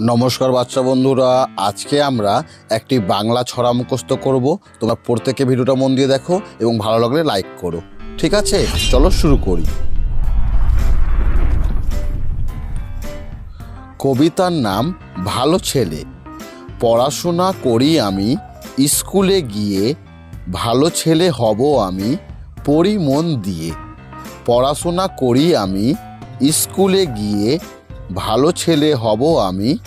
নমস্কার বাচ্চা বন্ধুরা, আজকে আমরা একটি বাংলা ছড়া মুখস্থ করব। তোমরা প্রত্যেকে ভিডিওটা মন দিয়ে দেখো এবং ভালো লাগলে লাইক করো। ঠিক আছে? চলো শুরু করি। কবিতার নাম, ভালো ছেলে। পড়াশোনা করি আমি, স্কুলে গিয়ে ভালো ছেলে হব আমি, পড়ি মন দিয়ে। পড়াশোনা করি আমি, স্কুলে গিয়ে ভালো ছেলে হব আমি,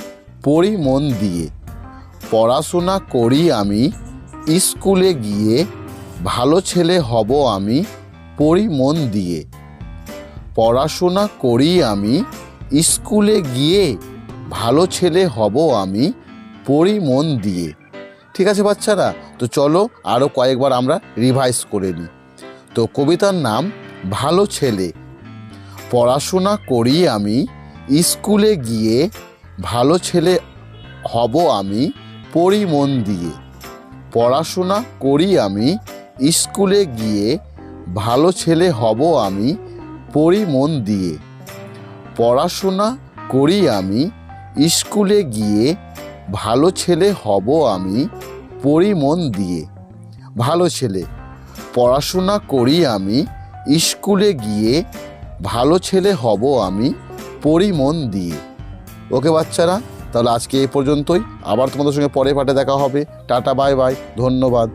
পড়ি মন দিয়ে। পড়াশোনা করি আমি, স্কুলে গিয়ে ভালো ছেলে হব আমি, পড়ি মন দিয়ে। পড়াশোনা করি আমি, স্কুলে গিয়ে ভালো ছেলে হব আমি, পড়ি মন দিয়ে। ঠিক আছে বাচ্চারা? তো চলো আরও কয়েকবার আমরা রিভাইজ করে নিই। তো কবিতার নাম, ভালো ছেলে। পড়াশোনা করি আমি স্কুলে গিয়ে ভালো ছেলে হব আমি, পড়ি মন দিয়ে। পড়াশোনা করি আমি, স্কুলে গিয়ে ভালো ছেলে হব আমি, পড়ি মন দিয়ে। পড়াশোনা করি আমি, স্কুলে গিয়ে ভালো ছেলে হব আমি, পড়ি মন দিয়ে। ভালো ছেলে। পড়াশোনা করি আমি, স্কুলে গিয়ে ভালো ছেলে হব আমি পড়ি মন দিয়ে। ওকে বাচ্চারা, তাহলে আজকে এ পর্যন্তই। আবার তোমাদের সঙ্গে পরে পাঠে দেখা হবে। Tata, bye bye. ধন্যবাদ।